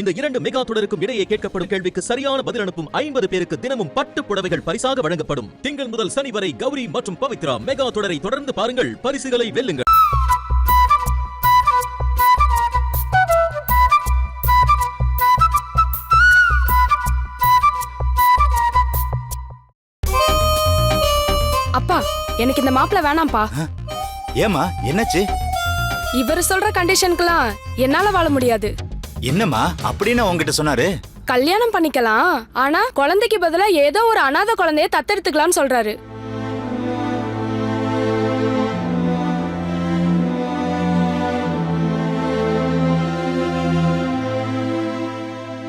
இந்த இரண்டு மெகா தொடருக்கும் இடையே கேட்கப்படும் கேள்விக்கு சரியான பதில் அனுப்பும் ஐம்பது பேருக்கு தினமும் பட்டு புடவைகள் பரிசாக வழங்கப்படும். திங்கள் முதல் சனி வரை கௌரி மற்றும் பவித்ரா மெகா தொடரை தொடர்ந்து பாருங்கள். பரிசுகளை வெல்லுங்கள். அப்பா எனக்கு இந்த மாப்பிள்ள வேணாம்ப்பா. ஏமா என்னாச்சு? இவர் சொல்ற கண்டிஷனுக்குலாம் என்னால வாழ முடியாது. என்னம்மா? அப்படின்னு உங்ககிட்ட சொன்னாரு. கல்யாணம் பண்ணிக்கலாம். ஆனா குழந்தைக்கு பதிலா ஏதோ ஒரு அனாதை குழந்தைய தத்தெடுத்துக்கலாம்னு சொல்றாரு.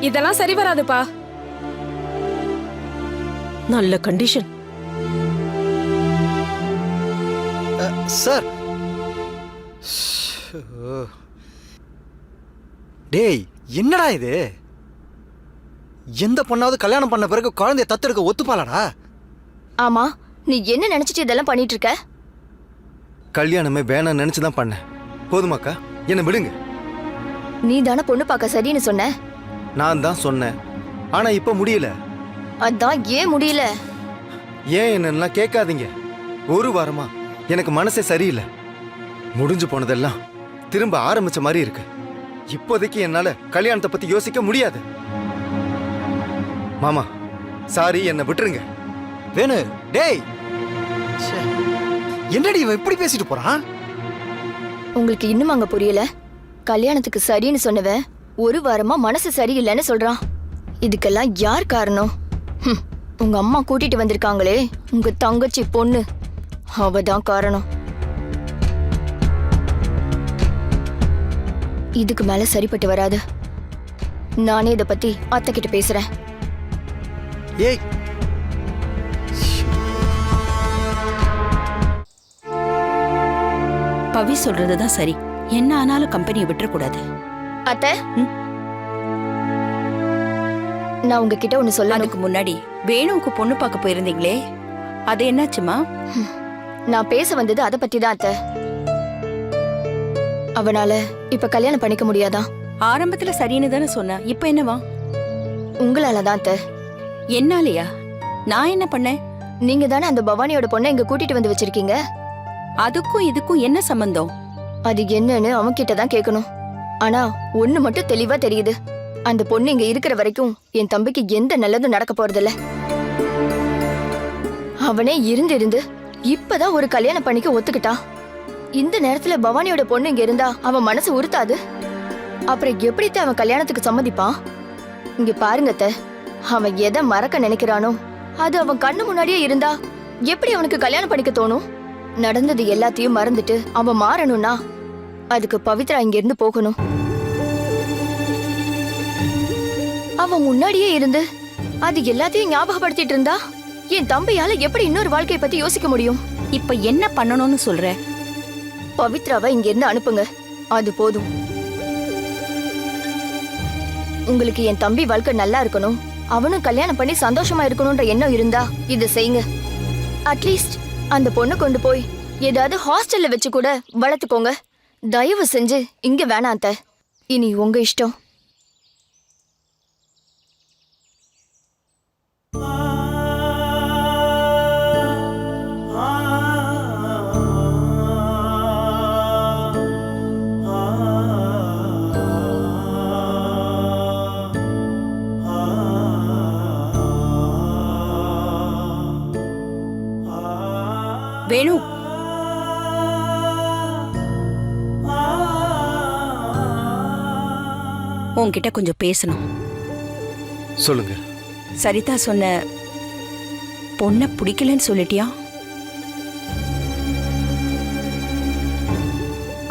இதெல்லாம் சரி வராதுப்பா. நல்ல கண்டிஷன் சார். டேய் என்னடா இது? எந்த பொண்ணாவது கல்யாணம் பண்ண பிறகு குழந்தைய தத்தெடுக்க ஒத்துப்பாளடா? ஆமா நீ என்ன நினைச்சிட்டு இதெல்லாம் பண்ணிட்டு இருக்க? கல்யாணமே வேணாம் நினைச்சு தான் பண்ணேன் போதுமாக்கா என்ன விடுங்க. நீ தானே பொண்ணு பார்க்க சரின்னு சொன்ன? நான் தான் சொன்னேன். ஆனா இப்ப முடியல. அதான் ஏன் முடியல? ஏன் என்னெல்லாம் கேட்காதீங்க. ஒரு வாரமா எனக்கு மனசே சரியில்லை. முடிஞ்சு போனதெல்லாம் திரும்ப ஆரம்பிச்ச மாதிரி இருக்கு. இப்போதைக்கு என்னால கல்யாணத்தை பத்தி யோசிக்க முடியாது. மாமா சாரி என்னை விட்டுருங்க. வேணு டேய். என்னடி இவன் இப்படி பேசிட்டு போறான்? உங்களுக்கு இன்னும் அங்க புரியல? கல்யாணத்துக்கு சரின்னு சொன்னவன் ஒரு வாரமா மனசு சரியில்லைன்னு சொல்றான். இதுக்கெல்லாம் யார் காரணம்? உங்க அம்மா கூட்டிட்டு வந்திருக்காங்களே உங்க தங்கச்சி பொண்ணு. அவ தான் காரணம். இதுக்கு மேல சரிப்பட்டு வராது. நானே இத பத்தி அத்தை கிட்ட பேசுறேன். ஏய்! பவி சொல்றதுதான் சரி. என்ன ஆனாலும் கம்பெனியை விட்டுறக்கூடாது. அத்தை? நான் உங்ககிட்ட ஒண்ணு சொல்லணும். அதுக்கு முன்னாடி வேணுவுக்கு பொண்ணு பார்க்க போயிருந்தீங்களே. அது என்னாச்சுமா நான் பேச வந்தது அத பத்தி தான் அத்தை. அவனால இப்ப கல்யாணம் பண்ணிக்க முடியாதா? ஆரம்பத்துல சரின்னு தானே சொன்ன. இப்ப என்னவா? உங்களால தான் அத்தை. என்னாலயா? நான் என்ன பண்ணேன் நீங்க தானே அந்த பவானியோட பொண்ணை இங்க கூட்டிட்டு வந்து வச்சிருக்கீங்க? அதுக்கும் இதுக்கும் என்ன சம்பந்தம்? அது என்னன்னு அவன் கிட்ட தான் கேட்கணும் ஆனா ஒண்ணு மட்டும் தெளிவா தெரியுது. அந்த பொண்ணு இங்க இருக்கிற வரைக்கும் என் தம்பிக்கு எந்த நல்லதும் நடக்க போறதில்ல. அவனே இருந்து இருந்து இப்பதான் ஒரு கல்யாணம் பண்ணிக்க ஒத்துக்கிட்டான் இந்த நேரத்துல பவானியோட பொண்ணு இங்க இருந்தா அவன் மனசு உறுத்தாது? அப்புறம் எப்படி அவன் கல்யாணத்துக்கு சம்மதிப்பான்? இங்க பாருங்க அவன் எதை மறக்க நினைக்கிறானோ அது அவன் கண்ணு முன்னாடியே இருந்தா எப்படி அவனுக்கு கல்யாணம் பண்ணிக்க தோணும்? நடந்தது எல்லாத்தையும் மறந்துட்டு அவன் மாறணும்னா அதுக்கு பவித்ரா இங்க இருந்து போகணும். அவன் முன்னாடியே இருந்து அது எல்லாத்தையும் ஞாபகப்படுத்திட்டு இருந்தா என் தம்பியால எப்படி இன்னொரு வாழ்க்கையை பத்தி யோசிக்க முடியும்? இப்ப என்ன பண்ணணும்னு சொல்ற? பவித்ராவை இங்கிருந்து அனுப்புங்க. அது போதும். உங்களுக்கு என் தம்பி வாழ்க்கை நல்லா இருக்கணும். அவனும் கல்யாணம் பண்ணி சந்தோஷமா இருக்கணும்ன்ற எண்ணம் இருந்தா இதை செய்யுங்க. அட்லீஸ்ட் அந்த பொண்ணை கொண்டு போய் ஏதாவது ஹாஸ்டல்ல வச்சு கூட வளர்த்துக்கோங்க. தயவு செஞ்சு இங்க வேணாம் இனி உங்க இஷ்டம். உன்கிட்ட கொஞ்சம் பேசணும். சொல்லுங்க. சரிதா சொன்ன பொண்ணை பிடிக்கலன்னு சொல்லிட்டியா?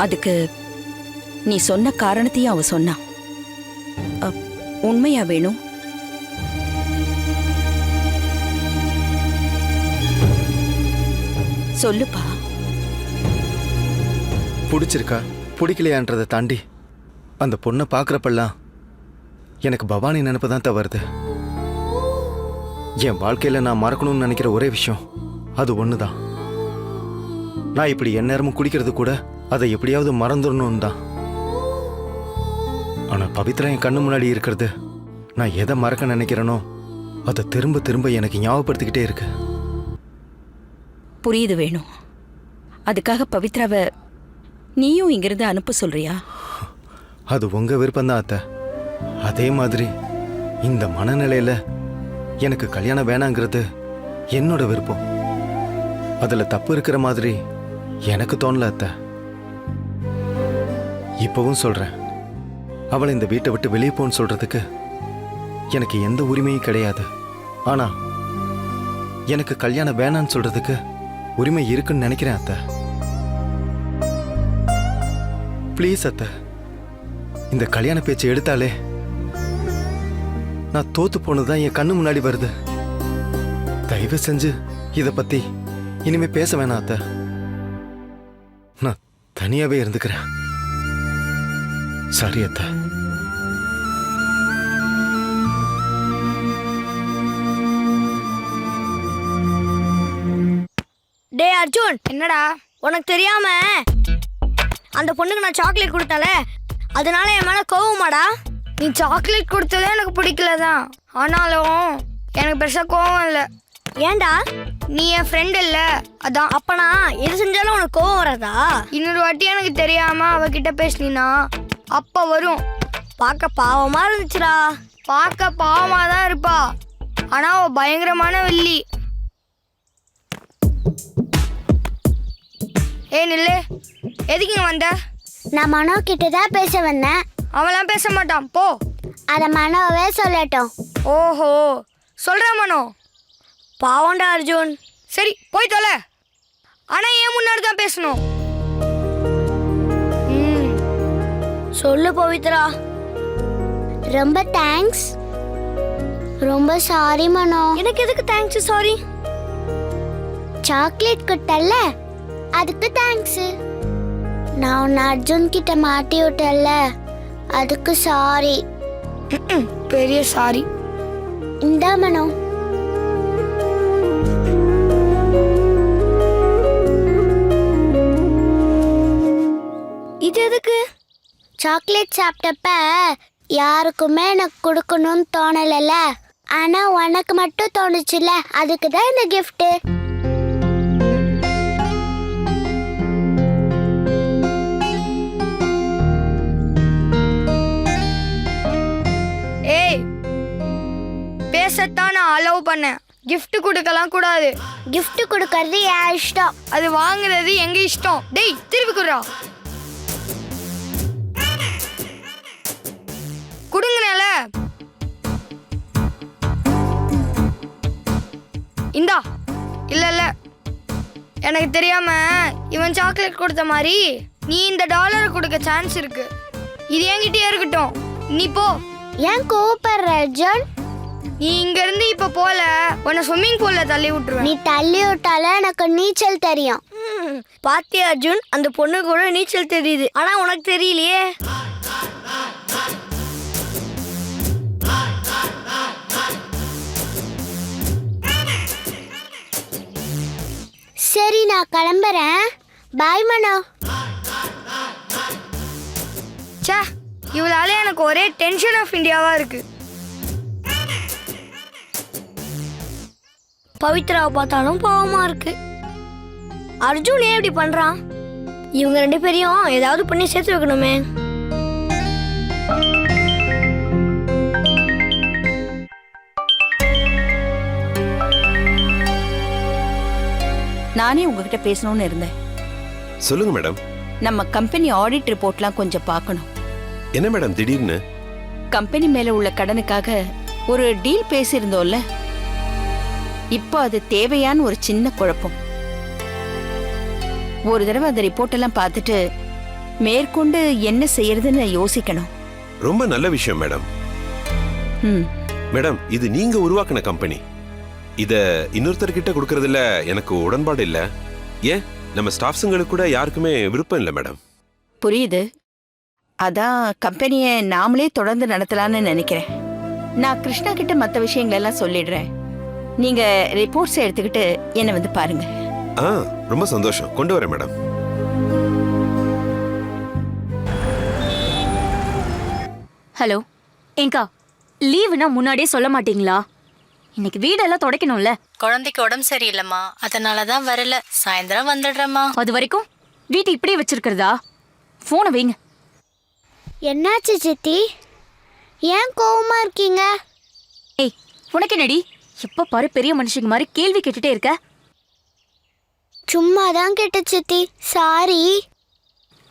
அதுக்கு நீ சொன்ன காரணத்தையும் அவ சொன்னா. உண்மையா வேணும் சொல்லுப்பா. பிடிச்சிருக்கா? பிடிக்கலையான்றதை தாண்டி அந்த பொண்ணை பார்க்குறப்பெல்லாம் எனக்கு பவானி நினைப்பு தான் தவறுது. என் வாழ்க்கையில் நான் மறக்கணும்னு நினைக்கிற ஒரே விஷயம் அது ஒன்று தான் நான் இப்படி எந்நேரமும் குடிக்கிறது கூட அதை எப்படியாவது மறந்துடணும் தான். ஆனா பவித்ரா என் கண்ணு முன்னாடி இருக்கிறது நான் எதை மறக்க நினைக்கிறேனோ அதை திரும்ப திரும்ப எனக்கு ஞாபகப்படுத்திக்கிட்டே இருக்கு. புரியுது வேணும் அதுக்காக பவித்ராவை நீயும் இங்கிருந்து அனுப்ப சொல்றியா? அது உங்க விருப்பம்தான் அத்தை. அதே மாதிரி இந்த மனநிலையில எனக்கு கல்யாணம் வேணாங்கிறது என்னோட விருப்பம். அதுல தப்பு இருக்கிற மாதிரி எனக்கு தோணல அத்தை. இப்பவும் சொல்றேன். அவளை இந்த வீட்டை விட்டு வெளியே போன்னு சொல்றதுக்கு எனக்கு எந்த உரிமையும் கிடையாது. ஆனா எனக்கு கல்யாணம் வேணான்னு சொல்றதுக்கு உரிமை இருக்குன்னு நினைக்கிறேன் அத்தை. ப்ளீஸ் அத்தை. இந்த கல்யாண பேச்சை எடுத்தாலே நான் தோத்து போனதுதான் என் கண்ணு முன்னாடி வருது. தயவு செஞ்சு இத பத்தி இனிமே பேச வேணாம் அத்த. நான் தனியாவே இருந்துக்கிறேன். சரி அத்தை. டேய் அர்ஜுன். என்னடா? உனக்கு தெரியாம? அந்த பொண்ணுக்கு நான் சாக்லேட் கொடுத்தால அதனால என் மேல கோவமாடா? நீ சாக்லேட் கொடுத்ததே எனக்கு பிடிக்கல தான் ஆனாலும் எனக்கு பெருசா கோவம் இல்லை. ஏன்டா? நீ என் ஃப்ரெண்ட் இல்ல. அதான். அப்பனா எது செஞ்சாலும் உனக்கு கோவம் வராதா? இன்னொரு வாட்டி எனக்கு தெரியாம அவகிட்ட பேசினா அப்ப வரும். பார்க்க பாவமா இருந்துச்சுடா. பார்க்க பாவமா தான் இருப்பா. ஆனா அவ பயங்கரமான வெள்ளி ஏய் நில்லு. எதுக்கு இங்க வந்த? நான் மனோ கிட்ட தான் பேச வந்தேன். அவன்லாம் பேச மாட்டான். போ. அதை மனோவே சொல்லட்டும். ஓஹோ. சொல்றா மனோ. பாவம்டா அர்ஜுன். சரி போய் தொலை. ஆனா ஏன் முன்னாடி தான் பேசணும். ம். சொல்லு பவித்ரா. ரொம்ப தேங்க்ஸ் ரொம்ப சாரி மனோ. எனக்கு எதுக்கு தேங்க்ஸ் சாரி சாக்லேட் கொடுத்தல்ல அதுக்கு தேங்க்ஸ் நான் உன்னை அர்ஜுன் கிட்ட மாட்டி விட்டல்ல அதுக்கு சாரி. பெரிய சாரி. இந்தா மனோ. இது எதுக்கு? சாக்லேட் சாப்பிட்டப்ப யாருக்குமே எனக்கு கொடுக்கணும்னு தோணலைல்ல ஆனா உனக்கு மட்டும் தோணுச்சுல அதுக்கு தான் இந்த gift. பேசத்தான் நான் அலோவ் பண்ணேன். Gift கொடுக்கலாம் கூடாது. Gift கொடுக்கறது என் இஷ்டம். அது வாங்குறது எங்க இஷ்டம்? டேய் திருப்பி குடுறா. குடுங்கனால இந்தா. இல்ல இல்ல. எனக்கு தெரியாம இவன் சாக்லேட் கொடுத்த மாதிரி நீ இந்த டாலர் கொடுக்க சான்ஸ் இருக்கு. இது என்கிட்டயே இருக்கட்டும். நீ போ. ஏன் கோவப்படுற அர்ஜுன்? நீ இங்க இருந்து இப்ப போல உன்னை ஸ்விம்மிங் பூல்ல தள்ளி விட்டுருவேன். நீ தள்ளி விட்டால எனக்கு நீச்சல் தெரியும். பாத்தியா அர்ஜுன்? அந்த பொண்ணு கூட நீச்சல் தெரியுது. ஆனா உனக்கு தெரியலையே. சரி நான் கிளம்புறேன். பாய் மனோ. ச்சே இவளால எனக்கு ஒரே டென்ஷன் ஆஃப் இந்தியாவா இருக்கு. பவித்ராவை பார்த்தாலும் பாவமா இருக்கு. அர்ஜுன் ஏன் இப்படி பண்றான்? இவங்க ரெண்டு பேரையும் ஏதாவது பண்ணி சேர்த்து வைக்கணுமே. நானே உங்ககிட்ட பேசணும்னு இருந்தேன். சொல்லுங்க மேடம். நம்ம கம்பெனி ஆடிட் ரிப்போர்ட்லாம் கொஞ்சம் பார்க்கணும். என்ன மேடம் திடீர்னு? கம்பெனி மேல உள்ள கடனுக்காக ஒரு டீல் பேசியிருந்தோம்ல. இப்போ அது தேவையான ஒரு சின்ன குழப்பம். ஒரு தடவை அந்த ரிப்போர்ட் எல்லாம் பார்த்துட்டு மேற்கொண்டு என்ன செய்யறதுன்னு யோசிக்கணும். ரொம்ப நல்ல விஷயம் மேடம். ம். மேடம் இது நீங்க உருவாக்குன கம்பெனி இத இன்னொருத்தர்கிட்ட கொடுக்கறதுல எனக்கு உடன்பாடு இல்ல. ஏன்? நம்ம ஸ்டாஃப்ஸுங்களுக்கு கூட யாருக்குமே விருப்பம் இல்லை மேடம். புரியுது. அதான் கம்பெனியை நாமளே தொடர்ந்து நடத்தலாம்னு நினைக்கிறேன். நான் கிருஷ்ணா கிட்ட மற்ற விஷயங்கள் எல்லாம் சொல்லிடுறேன். நீங்க ரிப்போர்ட்ஸ் எடுத்துக்கிட்டு என்னை வந்து பாருங்க. ஆ ரொம்ப சந்தோஷம். கொண்டு வரேன் மேடம். ஹலோ ஏங்கா லீவுனா முன்னாடியே சொல்ல மாட்டீங்களா? இன்னைக்கு வீடெல்லாம் துடைக்கணும்ல? குழந்தைக்கு உடம்பு சரியில்லைம்மா. அதனால தான் வரல. சாயந்தரம் வந்துடுறேம்மா. அது வரைக்கும் வீட்டை இப்படியே வச்சிருக்கிறதா? ஃபோனை வைங்க. என்னாச்சு சித்தி? ஏன் கோவமா இருக்கீங்க? ஏய் உனக்கு என்னடி? எப்ப பாரு பெரிய மனுஷங்க மாதிரி கேள்வி கேட்டுட்டே இருக்க. சும்மா தான் கேட்ட சித்தி. சாரி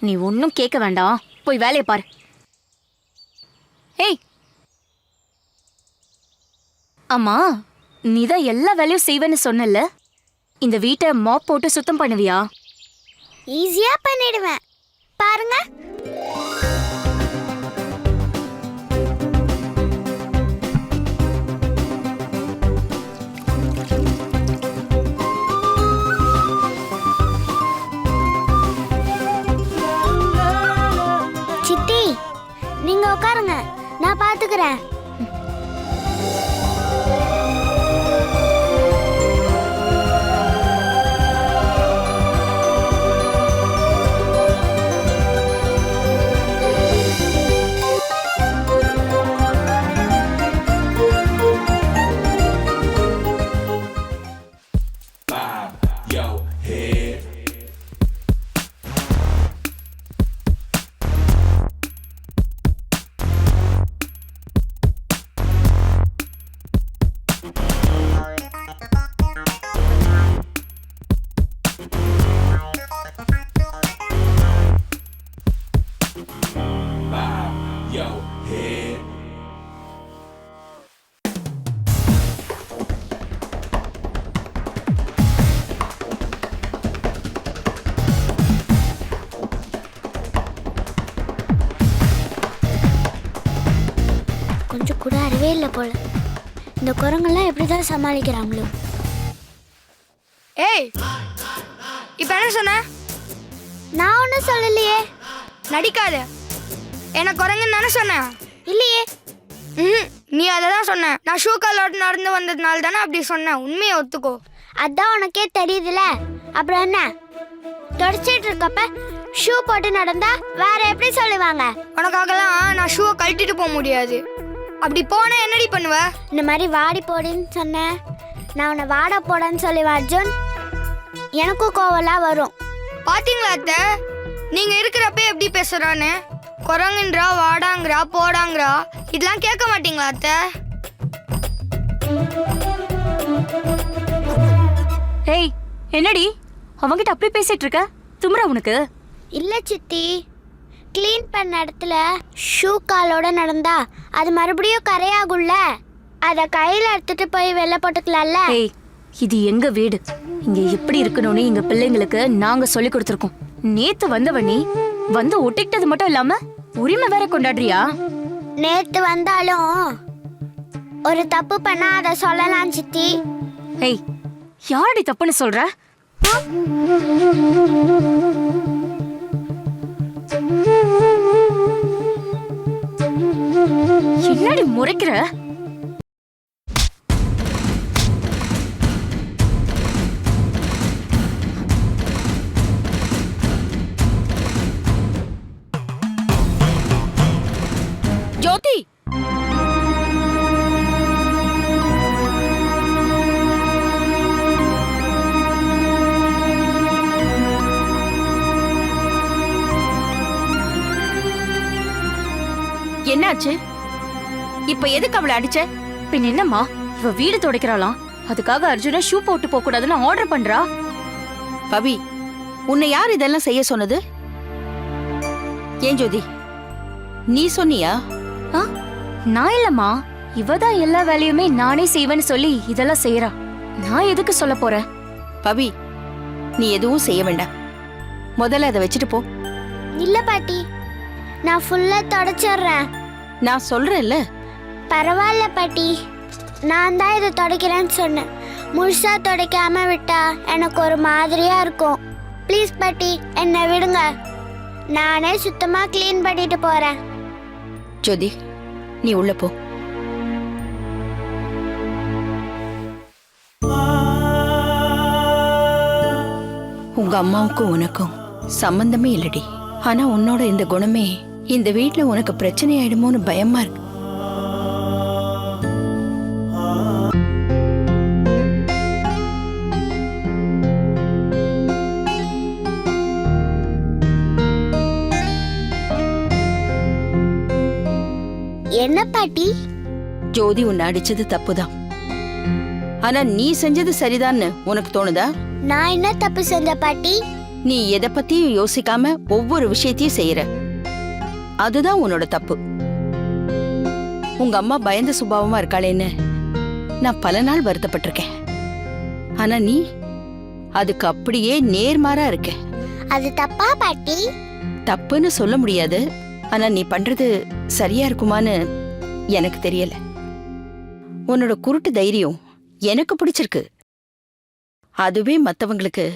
நீ ஒன்றும் கேட்க வேண்டாம். போய் வேலையை பாரு. ஏய். அம்மா நீ தான் எல்லா வேலையும் செய்வேன்னு சொன்னல இந்த வீட்டை மாப் போட்டு சுத்தம் பண்ணுவியா? ஈஸியா பண்ணிடுவேன். பாருங்க. உட்காருங்க. நான் பாத்துக்கிறேன். போல. இந்த குரங்கெல்லாம் எப்படிதான் சமாளிக்கிறாங்களோ. ஏய் இப்போ என்ன சொன்ன? நான் ஒன்றும் சொல்லலையே. நடிக்காத. எனக்கு குரங்குன்னு தானே சொன்னேன் இல்லையே. ம் நீ அதை தான் சொன்ன. நான் ஷூ காலோட நடந்து வந்ததுனால தானே அப்படி சொன்னேன் உண்மையை ஒத்துக்கோ. அதான் உனக்கே தெரியுதுல. அப்புறம் என்ன? தொடச்சிட்டு இருக்கப்ப ஷூ போட்டு நடந்தா வேற எப்படி சொல்லுவாங்க? உனக்காகலாம் நான் ஷூவை கழட்டிட்டு போக முடியாது. அப்படி போனா என்னடி பண்ணுவ? இந்த மாதிரி வாடி போடின்னு சொன்னேன் நான் உன்னை வாட போடன்னு சொல்லுவேன் அர்ஜுன். எனக்கும் கோவம்லாம் வரும். பாத்தீங்களா அத்தை? நீங்க இருக்கிறப்ப எப்படி பேசுறான்னு? குரங்குன்றா வாடாங்கிறா போடாங்கிறா இதெல்லாம் கேட்க மாட்டீங்களா அத்தை? ஏய் என்னடி? அவங்கிட்ட அப்படி பேசிட்டு இருக்க? தும்ரா உனக்கு? இல்ல சித்தி. க்ளீன் பண்ண இடத்துல ஷூ காலோட நடந்தா அது மறுபடியும் கரையாகும்ல? அதை கையில எடுத்துட்டு போய் வெளில போட்டுக்கலாம்ல? ஏய் இது எங்க வீடு? இங்க எப்படி இருக்கணும்னு எங்க பிள்ளைங்களுக்கு நாங்க சொல்லி கொடுத்துருக்கோம். நேத்து வந்தவ நீ வந்து ஒட்டிக்கிட்டது மட்டும் இல்லாம உரிமை வேற கொண்டாடுறியா? நேத்து வந்தாலும் ஒரு தப்பு பண்ணா அதை சொல்லலாம் சித்தி. ஏய் யாரடி தப்புன்னு சொல்ற? என்னடி முறைக்கிற? என்னாச்சு இப்ப எதுக்கு அவளை அடிச்ச? பின் என்னம்மா? இவ வீடு துடைக்கிறாளாம் அதுக்காக அர்ஜுனா ஷூ போட்டு போக கூடாதுன்னு ஆர்டர் பண்றா? பவி உன்னை யார் இதெல்லாம் செய்ய சொன்னது? ஏன் ஜோதி நீ சொன்னியா? ஆ? நான் இல்லம்மா. இவ தான் எல்லா வேலையுமே நானே செய்வேன்னு சொல்லி இதெல்லாம் செய்யறா நான் எதுக்கு சொல்ல போறேன்? பவி நீ எதுவும் செய்ய வேண்டாம். முதல்ல அதை வச்சுட்டு போ. இல்ல பாட்டி. நான் ஃபுல்லா தொடச்சிடுறேன். நான் சொல்றேன்ல. பரவாயில்ல பாட்டி. நான் தான் இதை துடைக்கிறேன்னு சொன்னேன். முழுசா துடைக்காம விட்டா எனக்கு ஒரு மாதிரியா இருக்கும். ப்ளீஸ் பாட்டி என்னை விடுங்க. நானே சுத்தமா க்ளீன் பண்ணிட்டு போறேன். ஜோதி நீ உள்ள போ. உங்க அம்மாவுக்கும் உனக்கும் சம்பந்தமே இல்லடி. ஆனா உன்னோட இந்த குணமே இந்த வீட்ல உனக்கு பிரச்சனை ஆயிடுமோன்னு பயமா இருக்கு. என்ன பாட்டி? ஜோதி உன்னை அடிச்சது தப்புதான். ஆனா நீ செஞ்சது சரிதான்னு உனக்கு தோணுதா? நான் என்ன தப்பு செஞ்ச பாட்டி? நீ எதை பத்தியும் யோசிக்காம ஒவ்வொரு விஷயத்தையும் செய்யற. அதுதான் உன்னோட தப்பு. உங்க அம்மா பயந்த சுபாவமா இருக்காளேன்னு நான் பல நாள் வருத்தப்பட்டிருக்கேன். ஆனா நீ அதுக்கு அப்படியே நேர்மாறா இருக்க. அது தப்பா பாட்டி? தப்புன்னு சொல்ல முடியாது. ஆனா நீ பண்றது சரியா இருக்குமான்னு எனக்கு தெரியல. உன்னோட குருட்டு தைரியம் எனக்கு பிடிச்சிருக்கு. அதுவே மத்தவங்களுக்கு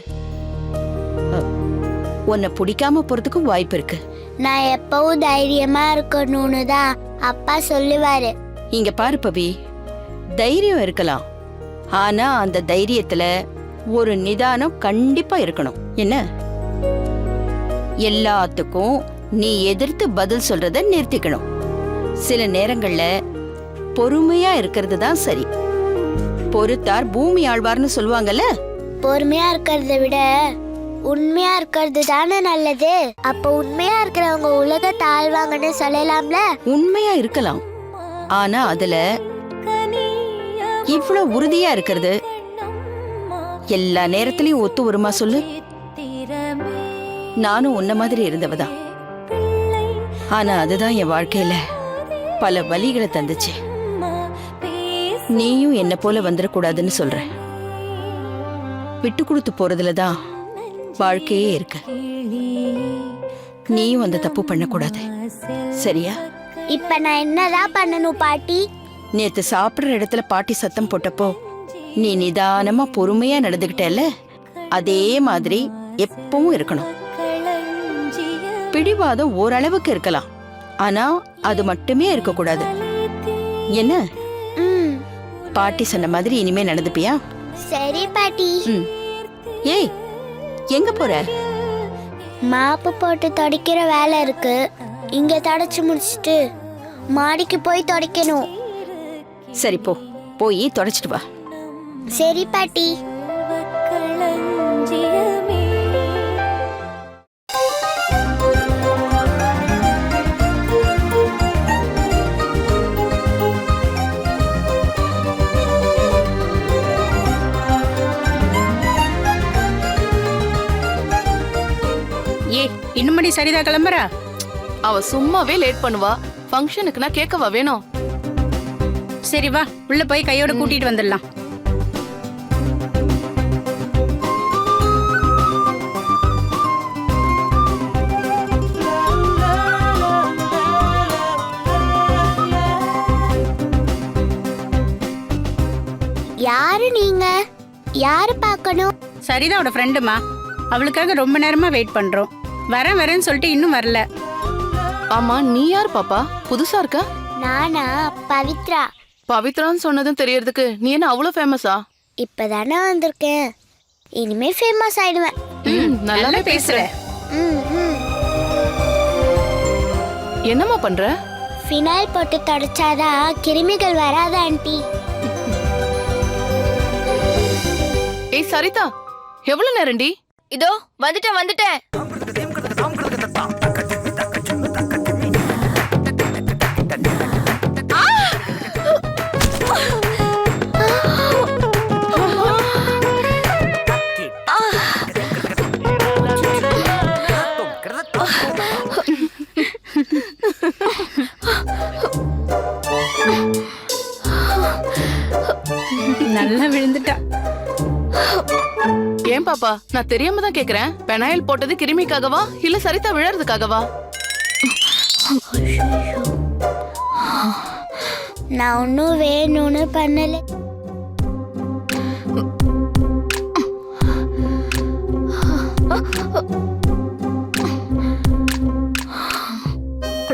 உன்னை பிடிக்காம போறதுக்கும் வாய்ப்பு இருக்கு. நான் எப்பவும் தைரியமா இருக்கணும்னு தான் அப்பா சொல்லுவாரு. இங்க பாரு பவி தைரியம் இருக்கலாம். ஆனா அந்த தைரியத்துல ஒரு நிதானம் கண்டிப்பா இருக்கணும். என்ன? எல்லாத்துக்கும் நீ எதிர்த்து பதில் சொல்றத நிறுத்திக்கணும். சில நேரங்கள்ல பொறுமையா இருக்கிறது தான் சரி. பொறுத்தார் பூமி ஆழ்வார்னு சொல்லுவாங்கல்ல? பொறுமையா இருக்கிறத விட உண்மையா இருக்கிறது தானே நல்லது? அப்ப உண்மையா இருக்கிறவங்க உலக தாழ்வாங்கன்னு சொல்லலாம்ல? உண்மையா இருக்கலாம். ஆனா அதுல இவ்வளவு உறுதியா இருக்கிறது. எல்லா நேரத்திலயும் ஒத்து வருமா சொல்லு? நானும் உன்ன மாதிரி இருந்தவதான். ஆனா அதுதான் என் வாழ்க்கையில பல வழிகளை தந்துச்சு. நீயும் என்ன போல வந்துடக்கூடாதுன்னு சொல்ற விட்டு கொடுத்து போறதுல தான் வாழ்க்கையே இருக்கு. நீயும் அந்த தப்பு பண்ணக்கூடாது. சரியா? இப்ப நான் என்னதான் பண்ணணும் பாட்டி? நேத்து சாப்பிடுற இடத்துல பாட்டி சத்தம் போட்டப்போ நீ நிதானமா பொறுமையா நடந்துகிட்டல அதே மாதிரி எப்பவும் இருக்கணும். பிடிவாதம் ஓரளவுக்கு இருக்கலாம். ஆனா அது மட்டுமே இருக்கக்கூடாது. என்ன? ம். பாட்டி சொன்ன மாதிரி இனிமே நடந்துப்பியா? சரி பாட்டி. ஏய் எங்க போற? மாப்பு போட்டு துடைக்கிற வேலை இருக்கு. இங்க தொடச்சு முடிச்சிட்டு மாடிக்கு போய் துடைக்கணும். சரி போ. போய் தொடச்சிட்டு வா. சரி பாட்டி. சரிதா கிளம்புறா? அவ சும்மாவே லேட் பண்ணுவா. ஃபங்க்ஷனுக்குனா கேட்கவா வேணும்? சரி வா உள்ள போய் கையோட கூட்டிட்டு வந்துடலாம். யாரு நீங்க? யாரு பார்க்கணும்? சரிதாவோட ஃப்ரெண்டுமா அவளுக்காக ரொம்ப நேரமா வெயிட் பண்றோம். வரேன் வரேன்னு சொல்லிட்டு இன்னும் வரல. ஆமா நீ யார் பாப்பா? புதுசா இருக்க? நானா பவித்ரா. பவித்ரான்னு சொன்னதும் தெரியறதுக்கு நீ என்ன அவ்வளவு ஃபேமஸா இப்பதானே வந்திருக்கேன். இனிமே ஃபேமஸ் ஆயிடுவேன். நல்லாவே பேசுற. ம் ம். என்னம்மா பண்ற? ஃபினாயில் போட்டு தொடச்சாதான் கிருமிகள் வராது ஆண்டி? ஏய் சரிதா. எவ்வளவு நேரம்டி? இதோ வந்துட்டேன் வந்துட்டேன். நல்லா விழுந்துட்டா. ஏன் பாப்பா? நான் தெரியாம தான் கேக்குறேன். பெனாயில் போட்டது கிருமிக்காகவா? இல்ல சரிதா விழறதுக்காகவா நான் ஒன்றும் வேணும்னு பண்ணல.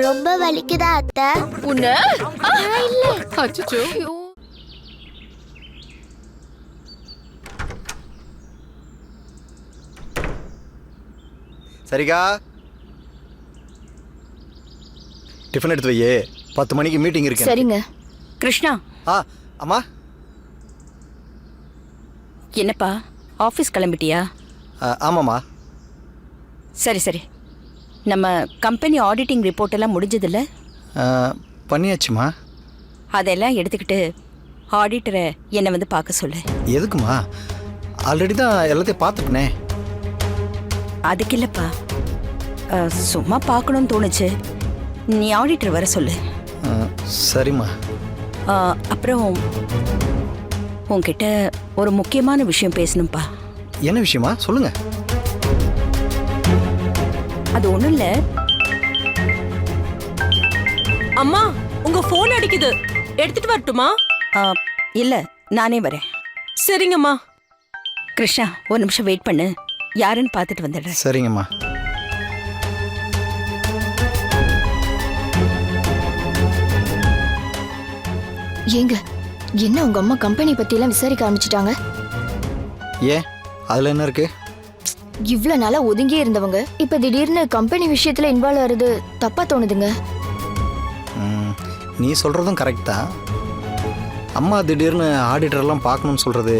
ரொம்ப வலிக்குதா அத்தை? உன்ன? அச்சச்சோ. சரிகா டிஃபன் எடுத்து வையே. பத்து மணிக்கு மீட்டிங் இருக்கு. சரிங்க. கிருஷ்ணா. ஆ அம்மா. என்னப்பா ஆஃபீஸ் கிளம்பிட்டியா? ஆ, ஆமாம்மா. சரி சரி. நம்ம கம்பெனி ஆடிட்டிங் ரிப்போர்ட் எல்லாம் முடிஞ்சதில்ல? ஆ, பண்ணியாச்சுமா அதெல்லாம் எடுத்துக்கிட்டு ஆடிட்டரை என்னை வந்து பார்க்க சொல்லு. எதுக்குமா ஆல்ரெடி தான் எல்லாத்தையும் பார்த்துட்டனே. அதுக்கு இல்லைப்பா சும்மா பார்க்கணும்னு தோணுச்சு. நீ ஆடிட்டர் வர சொல்லு. சரிம்மா. அப்புறம் உன்கிட்ட ஒரு முக்கியமான விஷயம் பேசணும்ப்பா. என்ன விஷயமா? சொல்லுங்க. அது ஒன்றும் இல்லை. அம்மா உங்க போன் அடிக்குது. எடுத்துட்டு வரட்டுமா? இல்லை நானே வரேன். சரிங்கம்மா. கிருஷ்ணா ஒரு நிமிஷம் வெயிட் பண்ணு. யாருன்னு பார்த்துட்டு வந்துடுறேன். சரிங்கம்மா. ஏங்க என்ன உங்க அம்மா கம்பெனி பத்தி எல்லாம் விசாரிக்க ஆரம்பிச்சிட்டாங்க? ஏன்? அதில் என்ன இருக்கு? இவ்ளோ நாளா ஒதுங்கியே இருந்தவங்க இப்ப திடீர்னு கம்பெனி விஷயத்துல இன்வால்வ் ஆறது தப்பா தோணுதுங்க. ம், நீ சொல்கிறதும் கரெக்ட் தான். அம்மா திடீர்னு ஆடிட்டர்லாம் பார்க்கணும்னு சொல்கிறது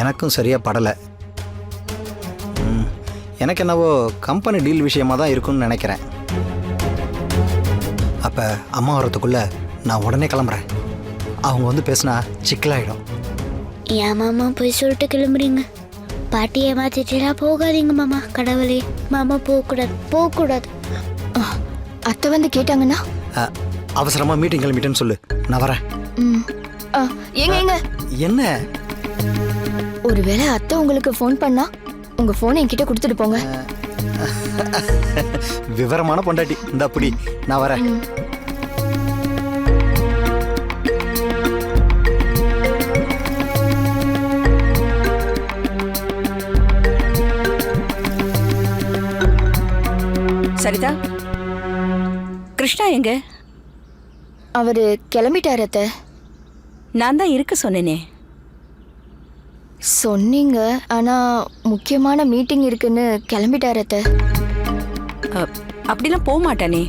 எனக்கும் சரியாக படலை. எனக்கு என்னவோ கம்பெனி டீல் விஷயமா தான் இருக்கும்னு நினைக்கிறேன். அப்போ அம்மா வரதுக்குள்ளே நான் உடனே கிளம்புறேன். அவங்க வந்து பேசினா சிக்கலாயிடும். ஏன் மாமா போய் சொல்லிட்டு கிளம்புறீங்க? பாட்டி ஏமாத்திட்டா போகாதீங்க மாமா கடவுளே. மாமா போகக்கூடாது போகக்கூடாது. அத்தை வந்து கேட்டாங்கன்னா? அவசரமாக மீட்டிங் கிளம்பிட்டேன்னு சொல்லு. நான் வரேன். ஏங்க ஏங்க. என்ன? ஒருவேளை அத்தை உங்களுக்கு ஃபோன் பண்ணா? உங்க போனை என்கிட்ட கொடுத்துட்டு போங்க. விவரமான பொண்டாட்டி. இந்த அப்படி நான் வரேன். சரிதா. கிருஷ்ணா எங்க? அவரு கிளம்பிட்டாரு அத்தை. நான் தான் இருக்க சொன்னேனே. சொன்னீங்க ஆனா முக்கியமான மீட்டிங் இருக்குன்னு கிளம்பிட்டாரு அத்தை. அப்படிலாம் போக மாட்டானே.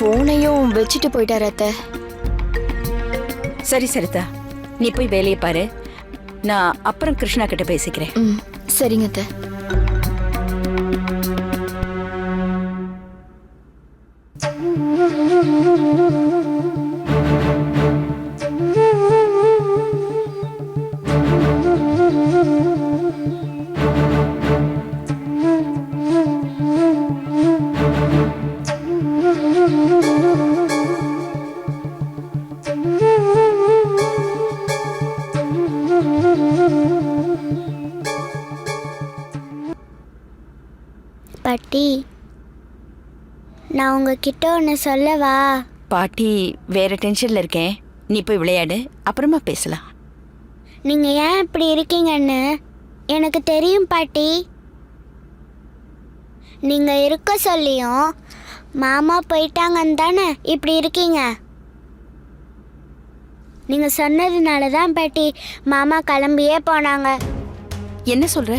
போனையும் வச்சுட்டு போயிட்டாரு அத்தை. சரி சரிதா நீ போய் வேலையை பாரு. நான் அப்புறம் கிருஷ்ணா கிட்ட பேசிக்கிறேன். சரிங்க அத்தை. பாட்டி. நான் உங்ககிட்ட ஒன்று சொல்லவா? பாட்டி வேற டென்ஷன்ல இருக்கேன். நீ போய் விளையாடு. அப்புறமா பேசலாம். நீங்கள் ஏன் இப்படி இருக்கீங்கன்னு எனக்கு தெரியும் பாட்டி. நீங்கள் இருக்க சொல்லியும் மாமா போயிட்டாங்கன்னு தானே இப்படி இருக்கீங்க? நீங்கள் சொன்னதுனால தான் பாட்டி மாமா கிளம்பியே போனாங்க. என்ன சொல்ற?